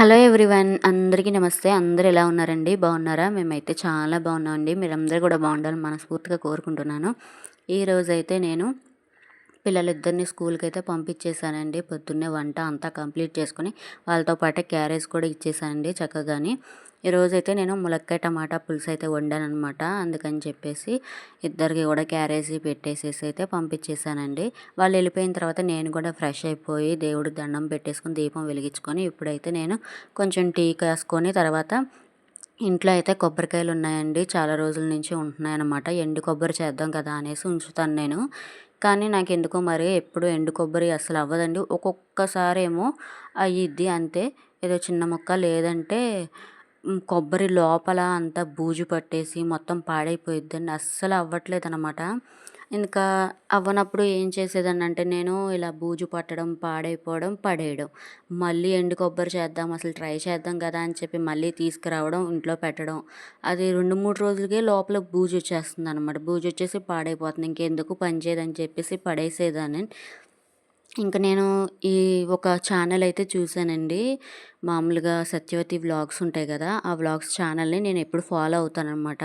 Hello everyone అందరికీ నమస్తే. అందరు ఎలా ఉన్నారండి? బాగున్నారా? మేమైతే చాలా బాగున్నామండి. మీరందరూ కూడా బాగుండాలని మనస్ఫూర్తిగా కోరుకుంటున్నాను. ఈరోజైతే నేను పిల్లలిద్దరిని స్కూల్కి అయితే పంపించేశానండి. పొద్దున్నే వంట అంతా కంప్లీట్ చేసుకొని వాళ్ళతో పాటే క్యారేజ్ కూడా ఇచ్చేసానండి చక్కగాని. ఈరోజైతే నేను ములక్కాయ టమాటా పులుసు అయితే వండాను అనమాట అందుకని చెప్పేసి ఇద్దరికి కూడా క్యారేజీ పెట్టేసేసి అయితే పంపించేశానండి. వాళ్ళు వెళ్ళిపోయిన తర్వాత నేను కూడా ఫ్రెష్ అయిపోయి దేవుడు దండం పెట్టేసుకొని దీపం వెలిగించుకొని ఇప్పుడైతే నేను కొంచెం టీ కాసుకొని తర్వాత ఇంట్లో అయితే కొబ్బరికాయలు ఉన్నాయండి చాలా రోజుల నుంచి ఉంటున్నాయన్నమాట. ఎండు కొబ్బరి చేద్దాం కదా అనేసి ఉంచుతాను నేను. కానీ నాకు ఎందుకో మరి ఎప్పుడు ఎండు కొబ్బరి అసలు అవ్వదండి. ఒక్కొక్కసారి ఏమో అయ్యిద్ది అంతే. ఏదో చిన్న ముక్క లేదంటే కొబ్బరి లోపల అంతా బూజు పట్టేసి మొత్తం పాడైపోయిద్దండి. అస్సలు అవ్వట్లేదు అన్నమాట ఇంకా అవ్వనప్పుడు ఏం చేసేదాన్ని అంటే నేను ఇలా బూజు పట్టడం పాడైపోవడం పడేయడం. మళ్ళీ ఎండు కొబ్బరి చేద్దాం అసలు ట్రై చేద్దాం కదా అని చెప్పి మళ్ళీ తీసుకురావడం ఇంట్లో పెట్టడం. అది రెండు మూడు రోజులకే లోపల బూజు వచ్చేస్తుంది అనమాట బూజు వచ్చేసి పాడైపోతుంది ఇంకెందుకు పనిచేయదని చెప్పేసి పడేసేదాన్ని. ఇంకా నేను ఈ ఒక ఛానల్ అయితే చూసానండి మామూలుగా సత్యవతి వ్లాగ్స్ ఉంటాయి కదా ఆ వ్లాగ్స్ ఛానల్ని నేను ఎప్పుడు ఫాలో అవుతానమాట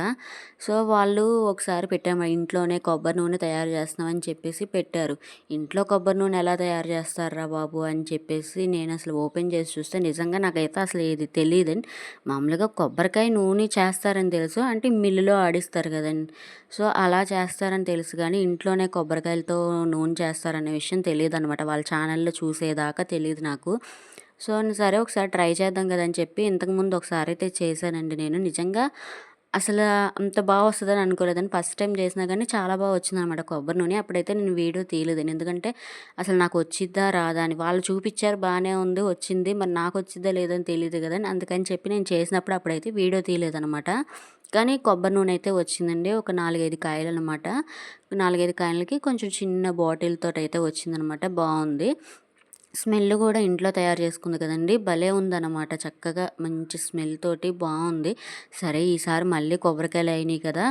సో వాళ్ళు ఒకసారి పెట్టాము ఇంట్లోనే కొబ్బరి నూనె తయారు చేస్తున్నామని చెప్పేసి పెట్టారు. ఇంట్లో కొబ్బరి నూనె ఎలా తయారు చేస్తారా బాబు అని చెప్పేసి నేను అసలు ఓపెన్ చేసి చూస్తే నిజంగా నాకైతే అసలు ఇది తెలియదని మామూలుగా కొబ్బరికాయ నూనె చేస్తారని తెలుసు అంటే మిల్లులో ఆడిస్తారు కదండి. సో అలా చేస్తారని తెలుసు కానీ ఇంట్లోనే కొబ్బరికాయలతో నూనె చేస్తారనే విషయం తెలియదు అనమాట వాళ్ళ ఛానల్లో చూసేదాకా తెలియదు నాకు. సో సరే ఒకసారి ట్రై చేద్దాం కదా అని చెప్పి ఇంతకుముందు ఒకసారి అయితే చేశానండి నేను. నిజంగా అసలు అంత బాగా వస్తుందని అనుకోలేదని ఫస్ట్ టైం చేసినా కానీ చాలా బాగా వచ్చిందనమాట కొబ్బరి నూనె. అప్పుడైతే నేను వీడియో తీయలేదు ఎందుకంటే అసలు నాకు వచ్చిద్దా రాదా అని వాళ్ళు చూపించారు బాగానే ఉంది వచ్చింది. మరి నాకు వచ్చిద్దా లేదని తెలియదు కదా అందుకని చెప్పి నేను చేసినప్పుడు అప్పుడైతే వీడియో తీయలేదనమాట కానీ కొబ్బరి నూనె అయితే వచ్చిందండి. ఒక నాలుగైదు కాయలు అనమాట నాలుగైదు కాయలకి కొంచెం చిన్న బాటిల్తో అయితే వచ్చిందనమాట బాగుంది. స్మెల్ కూడా ఇంట్లో తయారు చేసుకుంది కదండి. భలే ఉందన్నమాట. చక్కగా మంచి స్మెల్ తోటి బాగుంది. సరే ఈసారి మళ్ళీ కొబ్బరికాయలు అయినాయి కదా.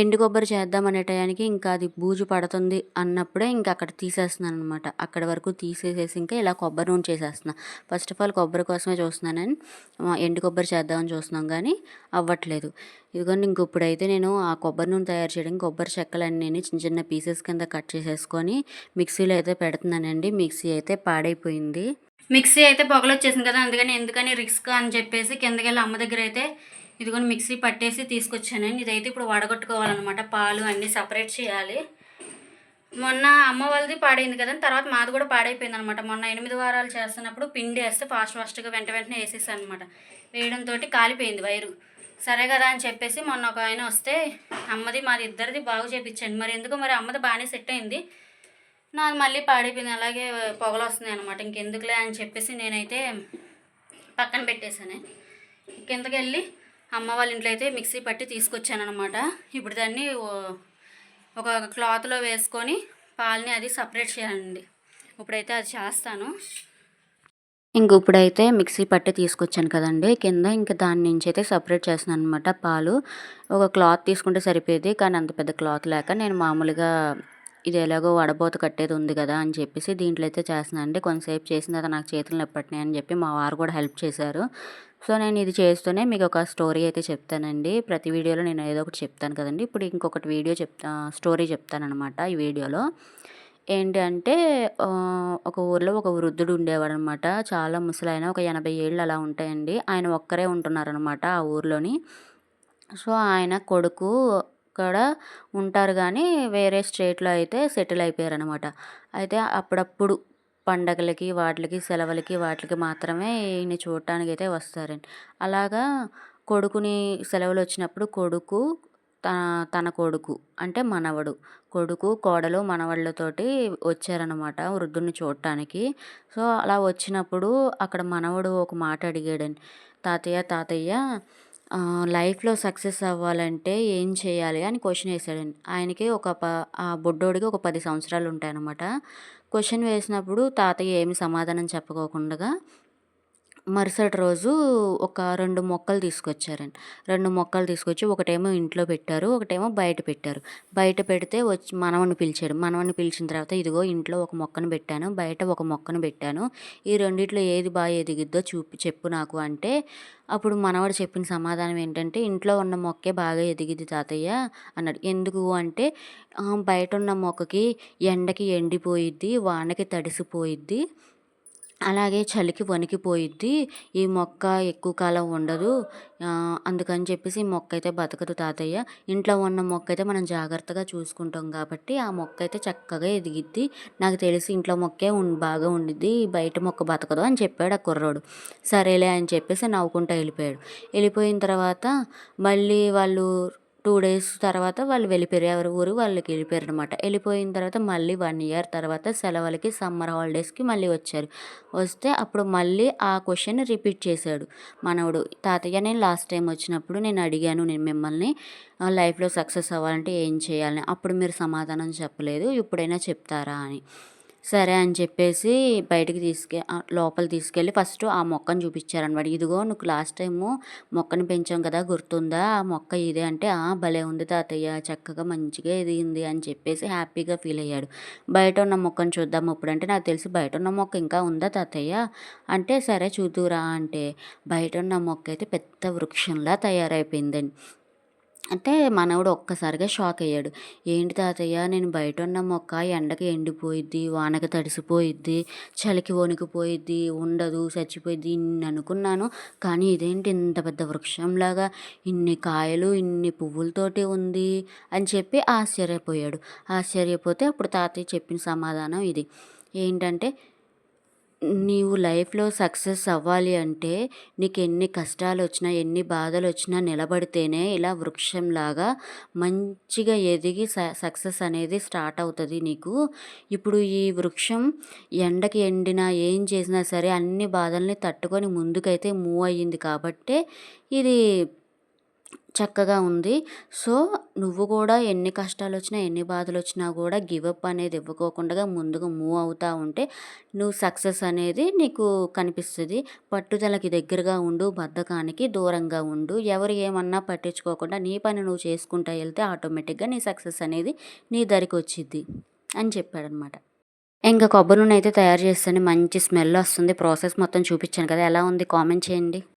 ఎండు కొబ్బరి చేద్దాం అనే టయానికి ఇంకా అది బూజు పడుతుంది అన్నప్పుడే ఇంకా అక్కడ తీసేస్తున్నాను అనమాట అక్కడ వరకు తీసేసేసి ఇంకా ఇలా కొబ్బరి నూనె చేసేస్తున్నా. ఫస్ట్ ఆఫ్ ఆల్ కొబ్బరి కోసమే చూస్తున్నానని ఎండు కొబ్బరి చేద్దామని చూస్తున్నాం కానీ అవ్వట్లేదు. ఇదిగోండి ఇంక ఇప్పుడైతే నేను ఆ కొబ్బరి నూనె తయారు చేయడానికి కొబ్బరి చెక్కలన్నీ నేను చిన్న చిన్న పీసెస్ కింద కట్ చేసేసుకొని మిక్సీలో అయితే పెడుతున్నానండి. మిక్సీ అయితే పాడైపోయింది. మిక్సీ అయితే పొగలు వచ్చేసింది కదా అందుకని ఎందుకని రిస్క్ అని చెప్పేసి కిందకి వెళ్ళి అమ్మ దగ్గర అయితే ఇదిగోని మిక్సీ పట్టేసి తీసుకొచ్చాను ఇదైతే ఇప్పుడు వడగొట్టుకోవాలన్నమాట. పాలు అన్నీ సపరేట్ చేయాలి. మొన్న అమ్మ వాళ్ళది పాడైంది కదా తర్వాత మాది కూడా పాడైపోయింది అనమాట మొన్న ఎనిమిది వారాలు చేస్తున్నప్పుడు పిండి వేస్తే ఫాస్ట్ ఫాస్ట్గా వెంట వెంటనే వేసేసాను అనమాట వేయడంతో కాలిపోయింది వైరు. సరే కదా అని చెప్పేసి మొన్న ఒక ఆయన వస్తే అమ్మది మాది ఇద్దరిది బాగు చేయించండి మరి ఎందుకు? మరి అమ్మది బాగానే సెట్ అయింది. నాది మళ్ళీ పాడైపోయింది. అలాగే పొగలు వస్తున్నాయి అనమాట ఇంకెందుకులే అని చెప్పేసి నేనైతే పక్కన పెట్టేశాను. కిందకి వెళ్ళి అమ్మ వాళ్ళ ఇంట్లో అయితే మిక్సీ పట్టి తీసుకొచ్చాను అనమాట ఇప్పుడు దాన్ని ఒక క్లాత్లో వేసుకొని పాలని అది సపరేట్ చేయాలండి. ఇప్పుడైతే అది చేస్తాను. ఇంక ఇప్పుడైతే మిక్సీ పట్టి తీసుకొచ్చాను కదండి. కింద ఇంక దాని నుంచి అయితే సపరేట్ చేస్తున్నాను అనమాట పాలు. ఒక క్లాత్ తీసుకుంటే సరిపోయేది కానీ అంత పెద్ద క్లాత్ లేక నేను మామూలుగా ఇది ఎలాగో వడబోత కట్టేది ఉంది కదా అని చెప్పేసి దీంట్లో అయితే చేస్తున్నాను అండి. కొంతసేపు చేసిన తర్వాత నాకు చేతులు నొప్పట్టినాయి అని చెప్పి మా వారు కూడా హెల్ప్ చేశారు. సో నేను ఇది చేస్తూనే మీకు ఒక స్టోరీ అయితే చెప్తానండి. ప్రతి వీడియోలో నేను ఏదో ఒకటి చెప్తాను కదండి. ఇప్పుడు ఇంకొకటి వీడియో చెప్తా స్టోరీ చెప్తానమాట ఈ వీడియోలో. ఏంటి అంటే ఒక ఊర్లో ఒక వృద్ధుడు ఉండేవాడు అనమాట చాలా ముసలాయన ఒక ఎనభై ఏళ్ళు అలా ఉంటాయండి. ఆయన ఒక్కరే ఉంటున్నారనమాట ఆ ఊర్లోని. సో ఆయన కొడుకు కూడా ఉంటారు కానీ వేరే స్టేట్లో అయితే సెటిల్ అయిపోయారనమాట. అయితే అప్పుడప్పుడు పండగలకి వాటికి సెలవులకి వాటికి మాత్రమే ఈయన్ని చూడటానికి అయితే వస్తారండి. అలాగా కొడుకుని సెలవులు వచ్చినప్పుడు కొడుకు తన తన కొడుకు అంటే మనవడు. కొడుకు కోడలు మనవళ్ళతోటి వచ్చారనమాట వృద్ధుని చూడటానికి. సో అలా వచ్చినప్పుడు అక్కడ మనవడు ఒక మాట అడిగాడండి. తాతయ్య తాతయ్య లైఫ్లో సక్సెస్ అవ్వాలంటే ఏం చేయాలి? అని క్వశ్చన్ వేసాడండి. ఆయనకి ఒక ప ఆ బుడ్డోడికి ఒక పది సంవత్సరాలు ఉంటాయన్నమాట. క్వశ్చన్ వేసినప్పుడు తాతయ్య ఏమి సమాధానం చెప్పుకోకుండా మరుసటి రోజు ఒక రెండు మొక్కలు తీసుకొచ్చారండి. రెండు మొక్కలు తీసుకొచ్చి ఒకటేమో ఇంట్లో పెట్టారు ఒకటేమో బయట పెట్టారు. బయట పెడితే వచ్చి మనవని పిలిచాడు. మనవని పిలిచిన తర్వాత ఇదిగో ఇంట్లో ఒక మొక్కను పెట్టాను బయట ఒక మొక్కను పెట్టాను. ఈ రెండిట్లో ఏది బాగా ఎదిగిద్దో చూపి చెప్పు నాకు అంటే అప్పుడు మనవాడు చెప్పిన సమాధానం ఏంటంటే ఇంట్లో ఉన్న మొక్కే బాగా ఎదిగిద్ది తాతయ్య అన్నాడు. ఎందుకు అంటే బయట ఉన్న మొక్కకి ఎండకి ఎండిపోయిద్ది వానకి తడిసిపోయిద్ది అలాగే చలికి వణికిపోయిద్ది. ఈ మొక్క ఎక్కువ కాలం ఉండదు. అందుకని చెప్పేసి ఈ మొక్క అయితే బతకదు తాతయ్య. ఇంట్లో ఉన్న మొక్క అయితే మనం జాగ్రత్తగా చూసుకుంటాం కాబట్టి ఆ మొక్క అయితే చక్కగా ఎదిగిద్ది. నాకు తెలిసి ఇంట్లో మొక్కే బాగా ఉండిద్ది. బయట మొక్క బతకదు అని చెప్పాడు ఆ కుర్రోడు. సరేలే అని చెప్పేసి నవ్వుకుంటూ వెళ్ళిపోయాడు. వెళ్ళిపోయిన తర్వాత మళ్ళీ వాళ్ళు టూ డేస్ తర్వాత వాళ్ళు వెళ్ళిపోయారు. ఎవరి ఊరు వాళ్ళకి వెళ్ళిపోయారు అనమాట వెళ్ళిపోయిన తర్వాత మళ్ళీ వన్ ఇయర్ తర్వాత సెలవులకి సమ్మర్ హాలిడేస్కి మళ్ళీ వచ్చారు. వస్తే అప్పుడు మళ్ళీ ఆ క్వశ్చన్ రిపీట్ చేశాడు. మనవడు తాతయ్య నేను లాస్ట్ టైం వచ్చినప్పుడు నేను అడిగాను నేను మిమ్మల్ని లైఫ్లో సక్సెస్ అవ్వాలంటే ఏం చేయాలని. అప్పుడు మీరు సమాధానం చెప్పలేదు ఇప్పుడైనా చెప్తారా అని. సరే అని చెప్పేసి బయటకు తీసుకె లోపల తీసుకెళ్ళి ఫస్ట్ ఆ మొక్కను చూపించారనమాట. ఇదిగో నువ్వు లాస్ట్ టైము మొక్కను పెంచాం కదా గుర్తుందా? ఆ మొక్క ఇదే అంటే ఆ భలే ఉంది తాతయ్య చక్కగా మంచిగా ఎదిగింది అని చెప్పేసి హ్యాపీగా ఫీల్ అయ్యాడు. బయట ఉన్న మొక్కను చూద్దాం ఇప్పుడు అంటే నాకు తెలిసి బయట ఉన్న మొక్క ఇంకా ఉందా తాతయ్య? అంటే సరే చూదురా అంటే బయట ఉన్న మొక్క అయితే పెద్ద వృక్షంలా తయారైపోయిందండి. అంటే మనవడు ఒక్కసారిగా షాక్ అయ్యాడు ఏంటి తాతయ్య నేను బయట ఉన్న మొక్క ఎండకి ఎండిపోయిద్ది వానకి తడిసిపోయిద్ది చలికి వణికిపోయిద్ది ఉండదు చచ్చిపోయిద్ది ఇన్ని అనుకున్నాను. కానీ ఇదేంటి ఇంత పెద్ద వృక్షంలాగా ఇన్ని కాయలు ఇన్ని పువ్వులతోటి ఉంది అని చెప్పి ఆశ్చర్యపోయాడు. ఆశ్చర్యపోతే అప్పుడు తాతయ్య చెప్పిన సమాధానం ఇది. ఏంటంటే నీవు లైఫ్లో సక్సెస్ అవ్వాలి అంటే నీకు ఎన్ని కష్టాలు వచ్చినా ఎన్ని బాధలు వచ్చినా నిలబడితేనే ఇలా వృక్షంలాగా మంచిగా ఎదిగి స సక్సెస్ అనేది స్టార్ట్ అవుతుంది నీకు. ఇప్పుడు ఈ వృక్షం ఎండకి ఎండినా ఏం చేసినా సరే అన్ని బాధల్ని తట్టుకొని ముందుకైతే మూవ్ అయ్యింది కాబట్టే ఇది చక్కగా ఉంది. సో నువ్వు కూడా ఎన్ని కష్టాలు వచ్చినా ఎన్ని బాధలు వచ్చినా కూడా గివప్ అనేది ఇవ్వకోకుండా ముందుగా మూవ్ అవుతూ ఉంటే నువ్వు సక్సెస్ అనేది నీకు కనిపిస్తుంది. పట్టుదలకి దగ్గరగా ఉండు బద్ధకానికి దూరంగా ఉండు. ఎవరు ఏమన్నా పట్టించుకోకుండా నీ పని నువ్వు చేసుకుంటా వెళ్తే ఆటోమేటిక్గా నీ సక్సెస్ అనేది నీ దరికి వచ్చిద్ది అని చెప్పాడనమాట. ఇంకా కొబ్బరి నూనె అయితే తయారు చేస్తాను. మంచి స్మెల్ వస్తుంది. ప్రాసెస్ మొత్తం చూపించాను కదా ఎలా ఉంది కామెంట్ చేయండి.